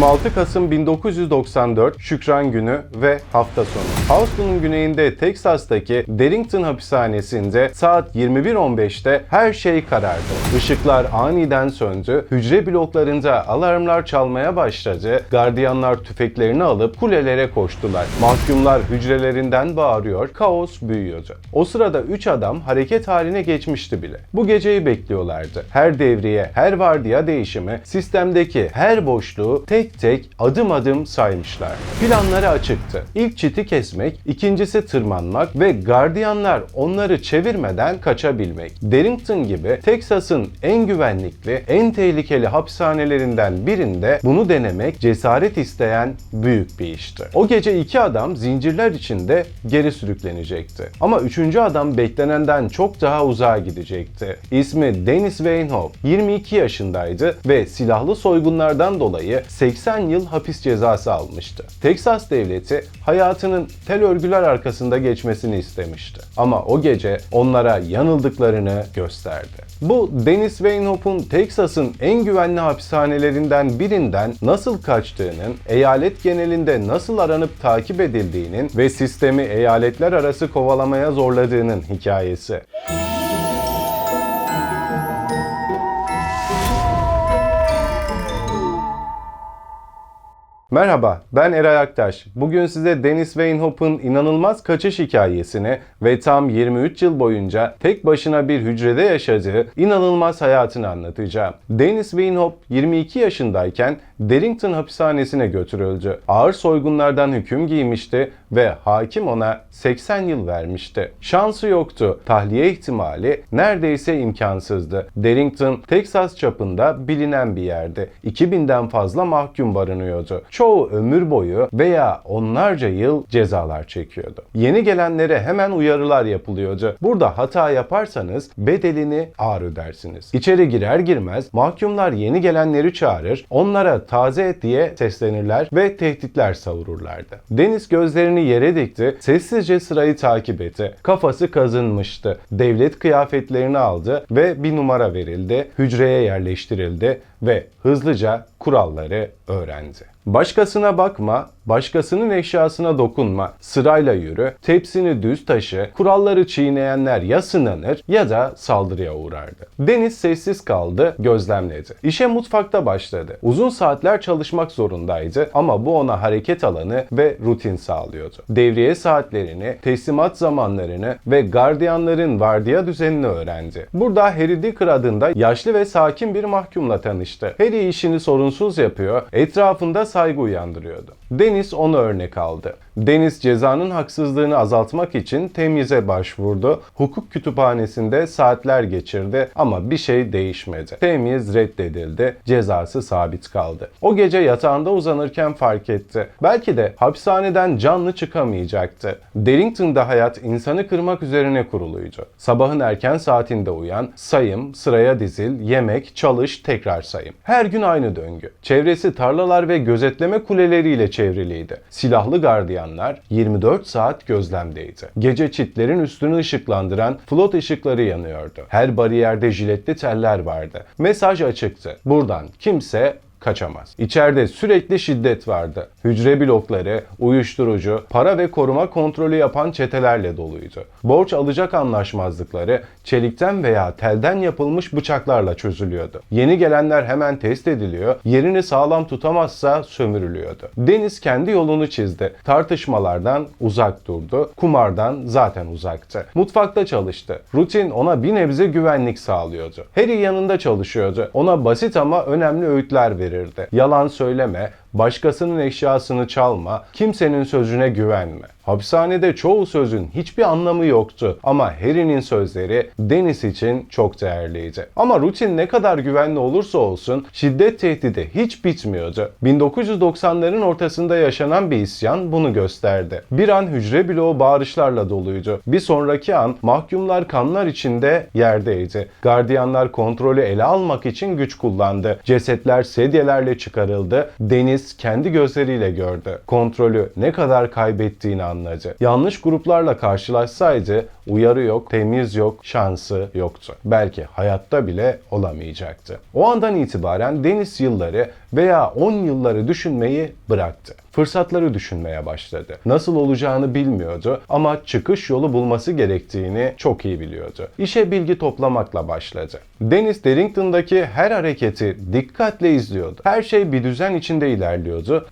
26 Kasım 1994 Şükran Günü ve hafta sonu. Houston'un güneyinde Teksas'taki Darrington hapishanesinde saat 21.15'te her şey karardı. Işıklar aniden söndü, hücre bloklarında alarmlar çalmaya başladı, gardiyanlar tüfeklerini alıp kulelere koştular. Mahkumlar hücrelerinden bağırıyor, kaos büyüyordu. O sırada 3 adam hareket haline geçmişti bile. Bu geceyi bekliyorlardı. Her devriye, her vardiya değişimi, sistemdeki her boşluğu tek tek adım adım saymışlar. Planları açıktı. İlk çiti kesmek, ikincisi tırmanmak ve gardiyanlar onları çevirmeden kaçabilmek. Darrington gibi Texas'ın en güvenlikli, en tehlikeli hapishanelerinden birinde bunu denemek cesaret isteyen büyük bir işti. O gece iki adam zincirler içinde geri sürüklenecekti. Ama üçüncü adam beklenenden çok daha uzağa gidecekti. İsmi Dennis Weinhoff, 22 yaşındaydı ve silahlı soygunlardan dolayı 80 yıl hapis cezası almıştı. Teksas devleti hayatının tel örgüler arkasında geçmesini istemişti. Ama o gece onlara yanıldıklarını gösterdi. Bu Dennis Weinhoff'un Teksas'ın en güvenli hapishanelerinden birinden nasıl kaçtığının, eyalet genelinde nasıl aranıp takip edildiğinin ve sistemi eyaletler arası kovalamaya zorladığının hikayesi. Merhaba, ben Eray Aktaş. Bugün size Dennis Weinhoff'un inanılmaz kaçış hikayesini ve tam 23 yıl boyunca tek başına bir hücrede yaşadığı inanılmaz hayatını anlatacağım. Dennis Weinhoff 22 yaşındayken Darrington hapishanesine götürüldü. Ağır soygunlardan hüküm giymişti ve hakim ona 80 yıl vermişti. Şansı yoktu. Tahliye ihtimali neredeyse imkansızdı. Darrington, Texas çapında bilinen bir yerdi. 2000'den fazla mahkum barınıyordu. Çoğu ömür boyu veya onlarca yıl cezalar çekiyordu. Yeni gelenlere hemen uyarılar yapılıyordu. Burada hata yaparsanız bedelini ağır ödersiniz. İçeri girer girmez mahkumlar yeni gelenleri çağırır, onlara taze et diye seslenirler ve tehditler savururlardı. Deniz gözlerini yere dikti, sessizce sırayı takip etti. Kafası kazınmıştı. Devlet kıyafetlerini aldı ve bir numara verildi, hücreye yerleştirildi ve hızlıca kuralları öğrendi. Başkasına bakma, başkasının eşyasına dokunma, sırayla yürü, tepsini düz taşı, kuralları çiğneyenler ya sınanır ya da saldırıya uğrardı. Deniz sessiz kaldı, gözlemledi. İşe mutfakta başladı. Uzun saatler çalışmak zorundaydı ama bu ona hareket alanı ve rutin sağlıyordu. Devriye saatlerini, teslimat zamanlarını ve gardiyanların vardiya düzenini öğrendi. Burada Harry Dicker adında yaşlı ve sakin bir mahkumla tanıştı. Harry işini sorunsuz yapıyor, etrafında saygı uyandırıyordu. Deniz onu örnek aldı. Deniz cezanın haksızlığını azaltmak için temyize başvurdu. Hukuk kütüphanesinde saatler geçirdi ama bir şey değişmedi. Temyiz reddedildi, cezası sabit kaldı. O gece yatağında uzanırken fark etti. Belki de hapishaneden canlı çıkamayacaktı. Darrington'da hayat insanı kırmak üzerine kuruluydu. Sabahın erken saatinde uyan, sayım, sıraya dizil, yemek, çalış, tekrar sayım. Her gün aynı döngü. Çevresi tarlalar ve gözetleme kuleleriyle çevriliydi. Silahlı gardiyanlar 24 saat gözlemdeydi. Gece çitlerin üstünü ışıklandıran flot ışıkları yanıyordu. Her bariyerde jiletli teller vardı. Mesaj açıktı. Buradan kimse kaçamaz. İçeride sürekli şiddet vardı. Hücre blokları, uyuşturucu, para ve koruma kontrolü yapan çetelerle doluydu. Borç alacak anlaşmazlıkları çelikten veya telden yapılmış bıçaklarla çözülüyordu. Yeni gelenler hemen test ediliyor, yerini sağlam tutamazsa sömürülüyordu. Deniz kendi yolunu çizdi. Tartışmalardan uzak durdu, kumardan zaten uzaktı. Mutfakta çalıştı. Rutin ona bir nebze güvenlik sağlıyordu. Harry yanında çalışıyordu. Ona basit ama önemli öğütler verirdi verirdi. Yalan söyleme, başkasının eşyasını çalma, kimsenin sözüne güvenme. Hapishanede çoğu sözün hiçbir anlamı yoktu ama Harry'nin sözleri Dennis için çok değerliydi. Ama rutin ne kadar güvenli olursa olsun şiddet tehdidi hiç bitmiyordu. 1990'ların ortasında yaşanan bir isyan bunu gösterdi. Bir an hücre bloğu bağırışlarla doluydu. Bir sonraki an mahkumlar kanlar içinde yerdeydi. Gardiyanlar kontrolü ele almak için güç kullandı. Cesetler sedyelerle çıkarıldı. Deniz Deniz kendi gözleriyle gördü. Kontrolü ne kadar kaybettiğini anladı. Yanlış gruplarla karşılaşsaydı uyarı yok, temiz yok, şansı yoktu. Belki hayatta bile olamayacaktı. O andan itibaren Deniz yılları veya 10 yılları düşünmeyi bıraktı. Fırsatları düşünmeye başladı. Nasıl olacağını bilmiyordu ama çıkış yolu bulması gerektiğini çok iyi biliyordu. İşe bilgi toplamakla başladı. Deniz Darrington'daki her hareketi dikkatle izliyordu. Her şey bir düzen içinde ilerliyordu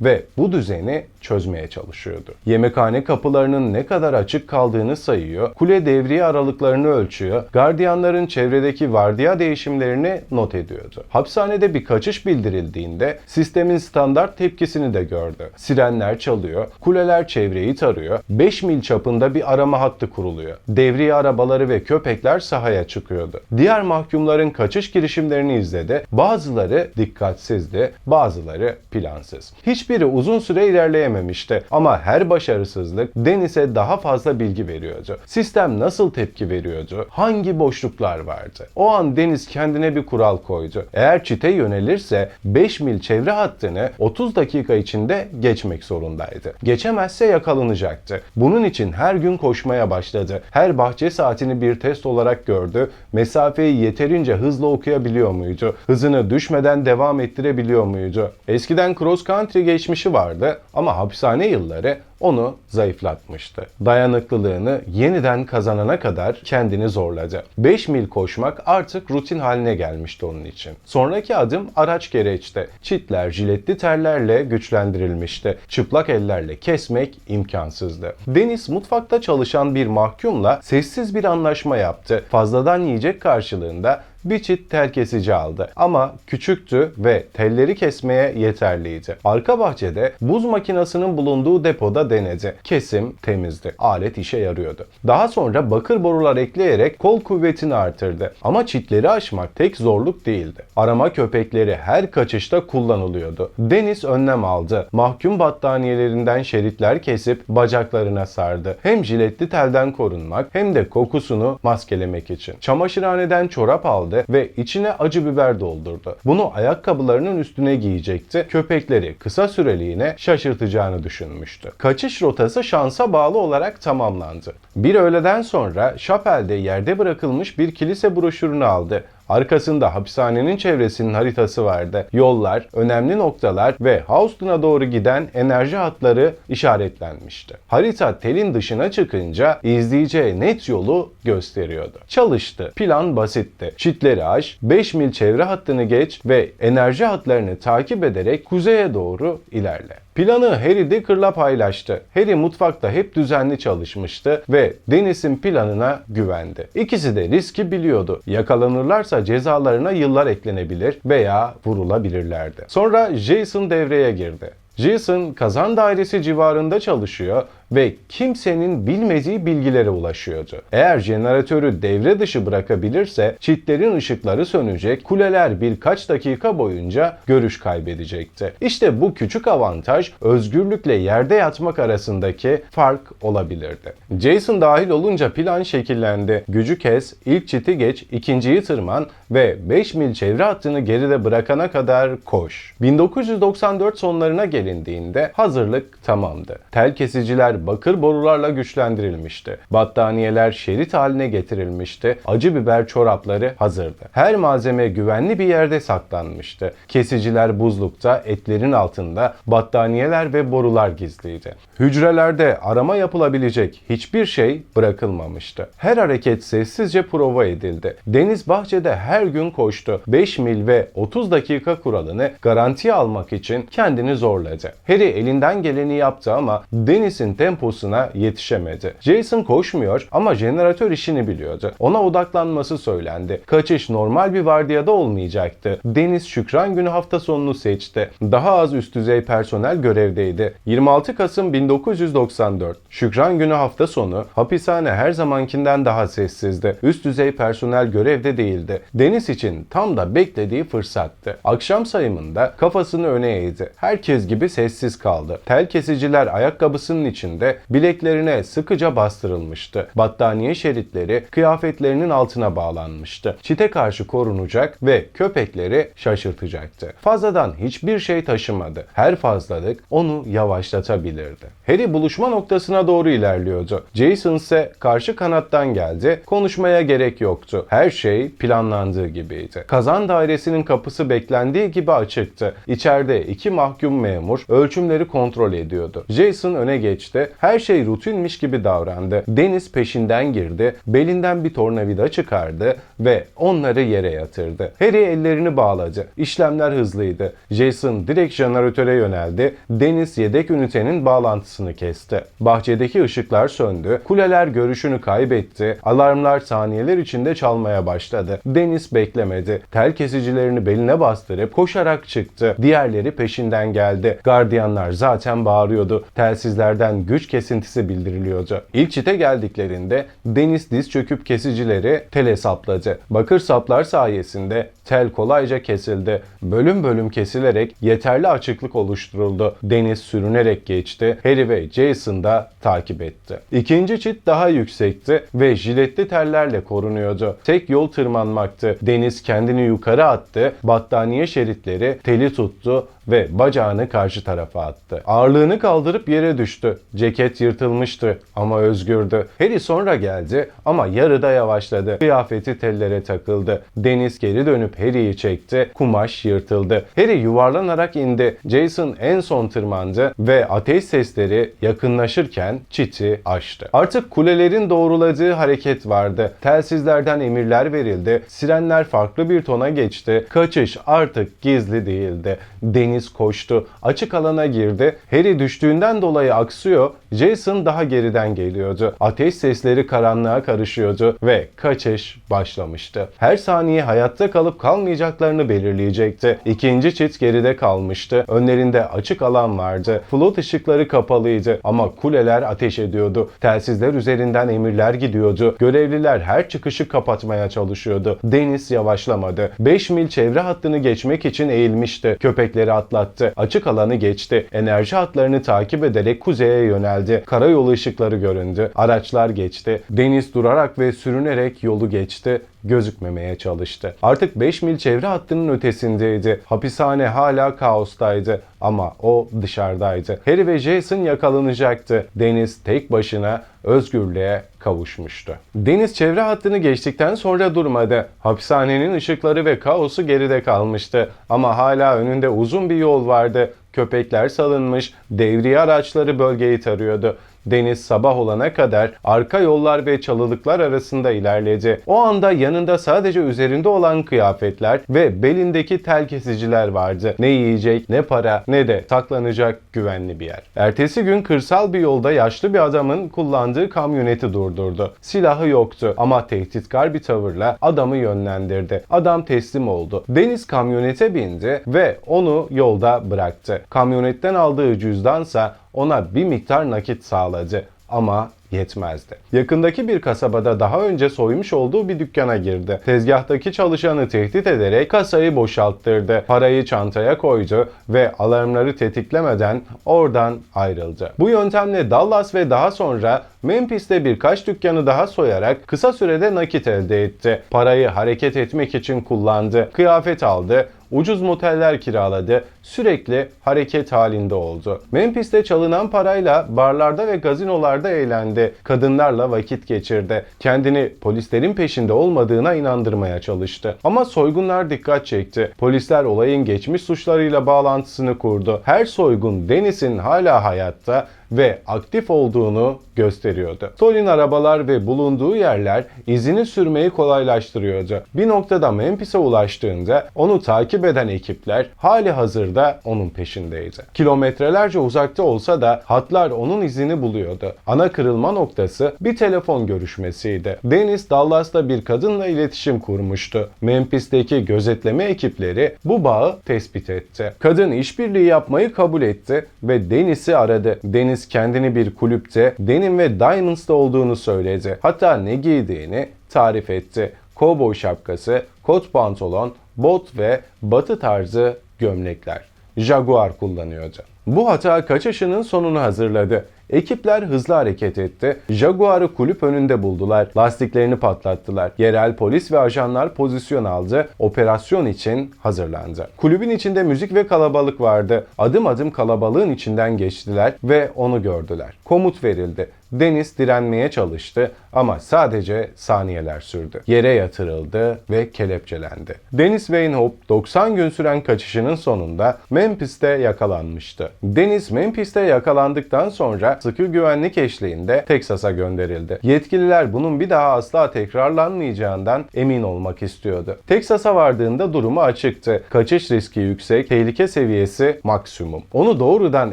ve bu düzeni çözmeye çalışıyordu. Yemekhane kapılarının ne kadar açık kaldığını sayıyor, kule devriye aralıklarını ölçüyor, gardiyanların çevredeki vardiya değişimlerini not ediyordu. Hapishanede bir kaçış bildirildiğinde sistemin standart tepkisini de gördü. Sirenler çalıyor, kuleler çevreyi tarıyor, 5 mil çapında bir arama hattı kuruluyor. Devriye arabaları ve köpekler sahaya çıkıyordu. Diğer mahkumların kaçış girişimlerini izledi. Bazıları dikkatsizdi, bazıları plansız. Hiçbiri uzun süre ilerleyememişti ama her başarısızlık Deniz'e daha fazla bilgi veriyordu. Sistem nasıl tepki veriyordu? Hangi boşluklar vardı? O an Deniz kendine bir kural koydu. Eğer çite yönelirse 5 mil çevre hattını 30 dakika içinde geçmek zorundaydı. Geçemezse yakalanacaktı. Bunun için her gün koşmaya başladı. Her bahçe saatini bir test olarak gördü. Mesafeyi yeterince hızlı okuyabiliyor muydu? Hızını düşmeden devam ettirebiliyor muydu? Eskiden cross country geçmişi vardı ama hapishane yılları onu zayıflatmıştı. Dayanıklılığını yeniden kazanana kadar kendini zorladı. 5 mil koşmak artık rutin haline gelmişti onun için. Sonraki adım araç gereçti. Çitler jiletli terlerle güçlendirilmişti. Çıplak ellerle kesmek imkansızdı. Deniz mutfakta çalışan bir mahkumla sessiz bir anlaşma yaptı. Fazladan yiyecek karşılığında bir çit tel kesici aldı. Ama küçüktü ve telleri kesmeye yeterliydi. Arka bahçede buz makinesinin bulunduğu depoda denedi. Kesim temizdi. Alet işe yarıyordu. Daha sonra bakır borular ekleyerek kol kuvvetini artırdı. Ama çitleri aşmak tek zorluk değildi. Arama köpekleri her kaçışta kullanılıyordu. Deniz önlem aldı. Mahkum battaniyelerinden şeritler kesip bacaklarına sardı. Hem jiletli telden korunmak hem de kokusunu maskelemek için. Çamaşırhaneden çorap aldı ve içine acı biber doldurdu. Bunu ayakkabılarının üstüne giyecekti. Köpekleri kısa süreliğine şaşırtacağını düşünmüştü. Kaçış rotası şansa bağlı olarak tamamlandı. Bir öğleden sonra Şapel'de yerde bırakılmış bir kilise broşürünü aldı. Arkasında hapishanenin çevresinin haritası vardı. Yollar, önemli noktalar ve Houston'a doğru giden enerji hatları işaretlenmişti. Harita telin dışına çıkınca izleyeceği net yolu gösteriyordu. Çalıştı. Plan basitti. Çitleri aş, 5 mil çevre hattını geç ve enerji hatlarını takip ederek kuzeye doğru ilerle. Planı Harry Dicker'la paylaştı. Harry mutfakta hep düzenli çalışmıştı ve Dennis'in planına güvendi. İkisi de riski biliyordu. Yakalanırlarsa cezalarına yıllar eklenebilir veya vurulabilirlerdi. Sonra Jason devreye girdi. Jason kazan dairesi civarında çalışıyor ve kimsenin bilmediği bilgilere ulaşıyordu. Eğer jeneratörü devre dışı bırakabilirse çitlerin ışıkları sönecek, kuleler birkaç dakika boyunca görüş kaybedecekti. İşte bu küçük avantaj özgürlükle yerde yatmak arasındaki fark olabilirdi. Jason dahil olunca plan şekillendi. Gücü kes, ilk çiti geç, ikinciyi tırman ve 5 mil çevre hattını geride bırakana kadar koş. 1994 sonlarına gelindiğinde hazırlık tamamdı. Tel kesiciler bakır borularla güçlendirilmişti. Battaniyeler şerit haline getirilmişti. Acı biber çorapları hazırdı. Her malzeme güvenli bir yerde saklanmıştı. Kesiciler buzlukta, etlerin altında, battaniyeler ve borular gizliydi. Hücrelerde arama yapılabilecek hiçbir şey bırakılmamıştı. Her hareket sessizce prova edildi. Deniz bahçede her gün koştu. 5 mil ve 30 dakika kuralını garantiye almak için kendini zorladı. Harry elinden geleni yaptı ama Deniz'in temposuna yetişemedi. Jason koşmuyor ama jeneratör işini biliyordu. Ona odaklanması söylendi. Kaçış normal bir vardiyada olmayacaktı. Deniz Şükran Günü hafta sonunu seçti. Daha az üst düzey personel görevdeydi. 26 Kasım 1994. Şükran Günü hafta sonu hapishane her zamankinden daha sessizdi. Üst düzey personel görevde değildi. Deniz için tam da beklediği fırsattı. Akşam sayımında kafasını öne eğdi. Herkes gibi sessiz kaldı. Tel kesiciler ayakkabısının içinde içinde bileklerine sıkıca bastırılmıştı. Battaniye şeritleri kıyafetlerinin altına bağlanmıştı. Çite karşı korunacak ve köpekleri şaşırtacaktı. Fazladan hiçbir şey taşımadı. Her fazlalık onu yavaşlatabilirdi. Harry buluşma noktasına doğru ilerliyordu. Jason ise karşı kanattan geldi. Konuşmaya gerek yoktu. Her şey planlandığı gibiydi. Kazan dairesinin kapısı beklendiği gibi açıktı. İçeride iki mahkum memur ölçümleri kontrol ediyordu. Jason öne geçti. Her şey rutinmiş gibi davrandı. Deniz peşinden girdi. Belinden bir tornavida çıkardı ve onları yere yatırdı. Harry ellerini bağladı. İşlemler hızlıydı. Jason direkt jeneratöre yöneldi. Deniz yedek ünitenin bağlantısını kesti. Bahçedeki ışıklar söndü. Kuleler görüşünü kaybetti. Alarmlar saniyeler içinde çalmaya başladı. Deniz beklemedi. Tel kesicilerini beline bastırıp koşarak çıktı. Diğerleri peşinden geldi. Gardiyanlar zaten bağırıyordu. Telsizlerden güç kesintisi bildiriliyordu. İlk çite geldiklerinde Deniz diz çöküp kesicileri tele sapladı. Bakır saplar sayesinde tel kolayca kesildi. Bölüm bölüm kesilerek yeterli açıklık oluşturuldu. Deniz sürünerek geçti. Harry ve Jason da takip etti. İkinci çit daha yüksekti ve jiletli tellerle korunuyordu. Tek yol tırmanmaktı. Deniz kendini yukarı attı. Battaniye şeritleri teli tuttu ve bacağını karşı tarafa attı. Ağırlığını kaldırıp yere düştü. Ceket yırtılmıştı ama özgürdü. Harry sonra geldi ama yarıda yavaşladı. Kıyafeti tellere takıldı. Deniz geri dönüp Harry'i çekti. Kumaş yırtıldı. Harry yuvarlanarak indi. Jason en son tırmandı ve ateş sesleri yakınlaşırken çiti açtı. Artık kulelerin doğruladığı hareket vardı. Telsizlerden emirler verildi. Sirenler farklı bir tona geçti. Kaçış artık gizli değildi. Deniz koştu. Açık alana girdi. Harry düştüğünden dolayı aksıyor. Jason daha geriden geliyordu. Ateş sesleri karanlığa karışıyordu ve kaçış başlamıştı. Her saniye hayatta kalıp kalmayacaklarını belirleyecekti. İkinci çit geride kalmıştı. Önlerinde açık alan vardı. Flot ışıkları kapalıydı ama kuleler ateş ediyordu. Telsizler üzerinden emirler gidiyordu. Görevliler her çıkışı kapatmaya çalışıyordu. Deniz yavaşlamadı. 5 mil çevre hattını geçmek için eğilmişti. Köpekleri atlattı. Açık alanı geçti. Enerji hatlarını takip ederek kuzeye yöneldi. Karayolu ışıkları göründü. Araçlar geçti. Deniz durarak ve sürünerek yolu geçti gözükmemeye çalıştı. Artık 5 mil çevre hattının ötesindeydi. Hapishane hala kaostaydı ama o dışarıdaydı. Harry ve Jason yakalanacaktı. Deniz tek başına özgürlüğe kavuşmuştu. Deniz çevre hattını geçtikten sonra durmadı. Hapishanenin ışıkları ve kaosu geride kalmıştı. Ama hala önünde uzun bir yol vardı. Köpekler salınmış, devriye araçları bölgeyi tarıyordu. Deniz sabah olana kadar arka yollar ve çalılıklar arasında ilerledi. O anda yanında sadece üzerinde olan kıyafetler ve belindeki tel kesiciler vardı. Ne yiyecek, ne para, ne de saklanacak güvenli bir yer. Ertesi gün kırsal bir yolda yaşlı bir adamın kullandığı kamyoneti durdurdu. Silahı yoktu ama tehditkar bir tavırla adamı yönlendirdi. Adam teslim oldu. Deniz kamyonete bindi ve onu yolda bıraktı. Kamyonetten aldığı cüzdansa ona bir miktar nakit sağladı ama yetmezdi. Yakındaki bir kasabada daha önce soymuş olduğu bir dükkana girdi. Tezgahtaki çalışanı tehdit ederek kasayı boşalttırdı. Parayı çantaya koydu ve alarmları tetiklemeden oradan ayrıldı. Bu yöntemle Dallas ve daha sonra Memphis'te birkaç dükkanı daha soyarak kısa sürede nakit elde etti. Parayı hareket etmek için kullandı. Kıyafet aldı ucuz moteller kiraladı, sürekli hareket halinde oldu. Memphis'te çalınan parayla barlarda ve gazinolarda eğlendi, kadınlarla vakit geçirdi. Kendini polislerin peşinde olmadığına inandırmaya çalıştı. Ama soygunlar dikkat çekti. Polisler olayın geçmiş suçlarıyla bağlantısını kurdu. Her soygun Dennis'in hala hayatta ve aktif olduğunu gösteriyordu. Tolin arabalar ve bulunduğu yerler izini sürmeyi kolaylaştırıyordu. Bir noktada Memphis'e ulaştığında onu takip eden ekipler hali hazırda onun peşindeydi. Kilometrelerce uzakta olsa da hatlar onun izini buluyordu. Ana kırılma noktası bir telefon görüşmesiydi. Dennis Dallas'ta bir kadınla iletişim kurmuştu. Memphis'teki gözetleme ekipleri bu bağı tespit etti. Kadın işbirliği yapmayı kabul etti ve Dennis'i aradı. Dennis kendini bir kulüpte Denim ve Diamonds'ta olduğunu söyledi. Hatta ne giydiğini tarif etti. Kovboy şapkası, kot pantolon, bot ve batı tarzı gömlekler. Jaguar kullanıyordu. Bu hata kaçışının sonunu hazırladı. Ekipler hızlı hareket etti. Jaguar'ı kulüp önünde buldular. Lastiklerini patlattılar. Yerel polis ve ajanlar pozisyon aldı. Operasyon için hazırlandı. Kulübün içinde müzik ve kalabalık vardı. Adım adım kalabalığın içinden geçtiler ve onu gördüler. Komut verildi. Deniz direnmeye çalıştı ama sadece saniyeler sürdü. Yere yatırıldı ve kelepçelendi. Deniz Weinhope 90 gün süren kaçışının sonunda Memphis'te yakalanmıştı. Deniz Memphis'te yakalandıktan sonra sıkı güvenlik eşliğinde Teksas'a gönderildi. Yetkililer bunun bir daha asla tekrarlanmayacağından emin olmak istiyordu. Teksas'a vardığında durumu açıktı. Kaçış riski yüksek, tehlike seviyesi maksimum. Onu doğrudan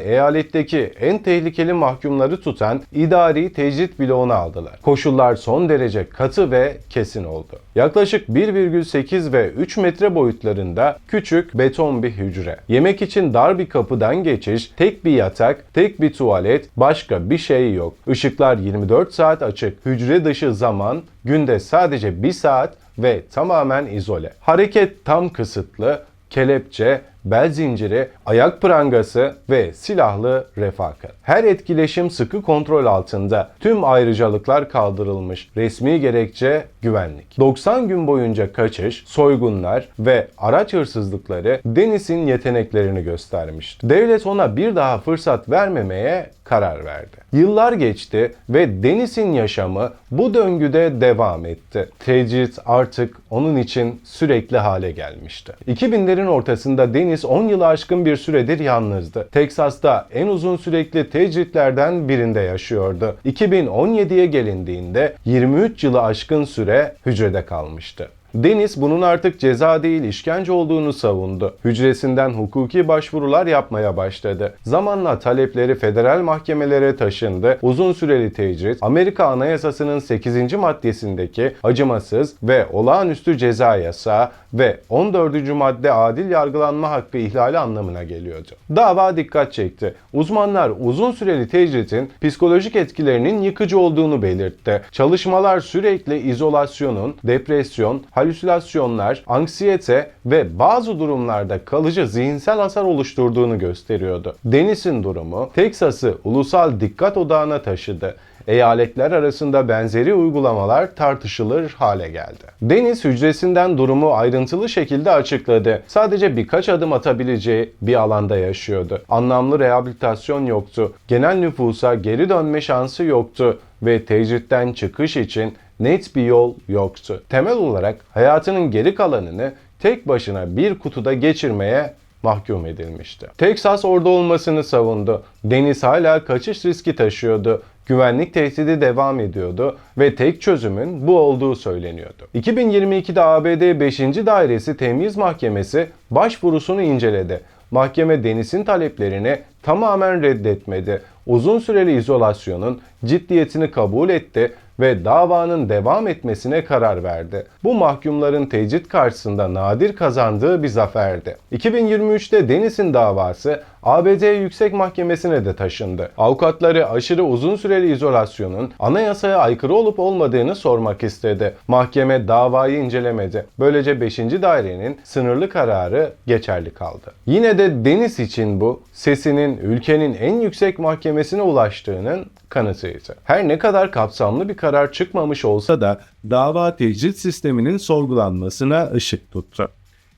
eyaletteki en tehlikeli mahkumları tutan idari tecrit bloğuna aldılar. Koşullar son derece katı ve kesin oldu. Yaklaşık 1,8 ve 3 metre boyutlarında küçük beton bir hücre. Yemek için dar bir kapıdan geçiş, tek bir yatak, tek bir tuvalet, başka bir şey yok. Işıklar 24 saat açık. Hücre dışı zaman günde sadece 1 saat ve tamamen izole. Hareket tam kısıtlı, kelepçe, bel zinciri, ayak prangası ve silahlı refakat. Her etkileşim sıkı kontrol altında. Tüm ayrıcalıklar kaldırılmış. Resmi gerekçe güvenlik. 90 gün boyunca kaçış, soygunlar ve araç hırsızlıkları Deniz'in yeteneklerini göstermişti. Devlet ona bir daha fırsat vermemeye karar verdi. Yıllar geçti ve Deniz'in yaşamı bu döngüde devam etti. Tecrit artık onun için sürekli hale gelmişti. 2000'lerin ortasında Deniz 10 yılı aşkın bir süredir yalnızdı. Teksas'ta en uzun sürekli tecritlerden birinde yaşıyordu. 2017'ye gelindiğinde 23 yılı aşkın süre hücrede kalmıştı. Deniz bunun artık ceza değil işkence olduğunu savundu. Hücresinden hukuki başvurular yapmaya başladı. Zamanla talepleri federal mahkemelere taşındı. Uzun süreli tecrit, Amerika Anayasası'nın 8. maddesindeki acımasız ve olağanüstü ceza yasağı ve 14. madde adil yargılanma hakkı ihlali anlamına geliyordu. Dava dikkat çekti. Uzmanlar uzun süreli tecritin psikolojik etkilerinin yıkıcı olduğunu belirtti. Çalışmalar sürekli izolasyonun, depresyon, halüsinasyonlar, anksiyete ve bazı durumlarda kalıcı zihinsel hasar oluşturduğunu gösteriyordu. Deniz'in durumu Teksas'ı ulusal dikkat odağına taşıdı eyaletler arasında benzeri uygulamalar tartışılır hale geldi. Deniz hücresinden durumu ayrıntılı şekilde açıkladı. Sadece birkaç adım atabileceği bir alanda yaşıyordu. Anlamlı rehabilitasyon yoktu. Genel nüfusa geri dönme şansı yoktu ve tecritten çıkış için net bir yol yoktu. Temel olarak hayatının geri kalanını tek başına bir kutuda geçirmeye mahkum edilmişti. Texas orada olmasını savundu. Deniz hala kaçış riski taşıyordu. Güvenlik tehdidi devam ediyordu ve tek çözümün bu olduğu söyleniyordu. 2022'de ABD 5. Dairesi Temyiz Mahkemesi başvurusunu inceledi. Mahkeme Deniz'in taleplerini tamamen reddetmedi. Uzun süreli izolasyonun ciddiyetini kabul etti ve davanın devam etmesine karar verdi. Bu mahkumların tecrit karşısında nadir kazandığı bir zaferdi. 2023'te Deniz'in davası ABD Yüksek Mahkemesi'ne de taşındı. Avukatları aşırı uzun süreli izolasyonun anayasaya aykırı olup olmadığını sormak istedi. Mahkeme davayı incelemedi. Böylece 5. dairenin sınırlı kararı geçerli kaldı. Yine de Deniz için bu sesinin ülkenin en yüksek mahkemesine ulaştığının kanıtıydı. Her ne kadar kapsamlı bir karar çıkmamış olsa da dava tecrit sisteminin sorgulanmasına ışık tuttu.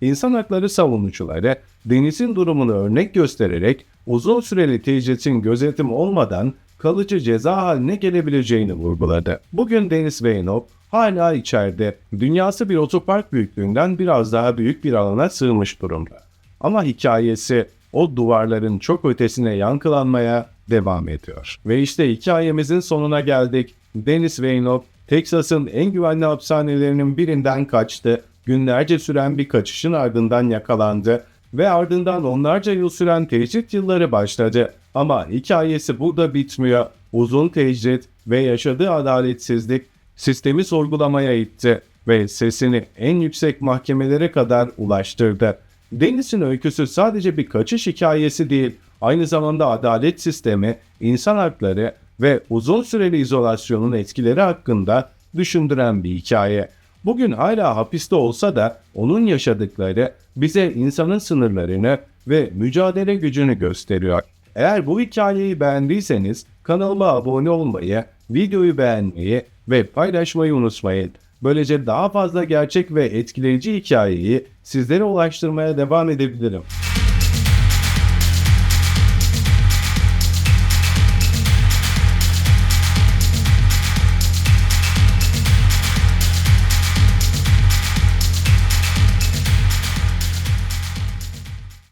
İnsan hakları savunucuları Deniz'in durumunu örnek göstererek uzun süreli tecritin gözetim olmadan kalıcı ceza haline gelebileceğini vurguladı. Bugün Deniz Weynop hala içeride. Dünyası bir otopark büyüklüğünden biraz daha büyük bir alana sığmış durumda. Ama hikayesi o duvarların çok ötesine yankılanmaya devam ediyor. Ve işte hikayemizin sonuna geldik. Dennis Weynop, Texas'ın en güvenli hapishanelerinin birinden kaçtı. Günlerce süren bir kaçışın ardından yakalandı ve ardından onlarca yıl süren tecrit yılları başladı. Ama hikayesi burada bitmiyor. Uzun tecrit ve yaşadığı adaletsizlik sistemi sorgulamaya itti ve sesini en yüksek mahkemelere kadar ulaştırdı. Deniz'in öyküsü sadece bir kaçış hikayesi değil, aynı zamanda adalet sistemi, insan hakları ve uzun süreli izolasyonun etkileri hakkında düşündüren bir hikaye. Bugün hala hapiste olsa da onun yaşadıkları bize insanın sınırlarını ve mücadele gücünü gösteriyor. Eğer bu hikayeyi beğendiyseniz Kanalıma abone olmayı, videoyu beğenmeyi ve paylaşmayı unutmayın. Böylece daha fazla gerçek ve etkileyici hikayeyi sizlere ulaştırmaya devam edebilirim.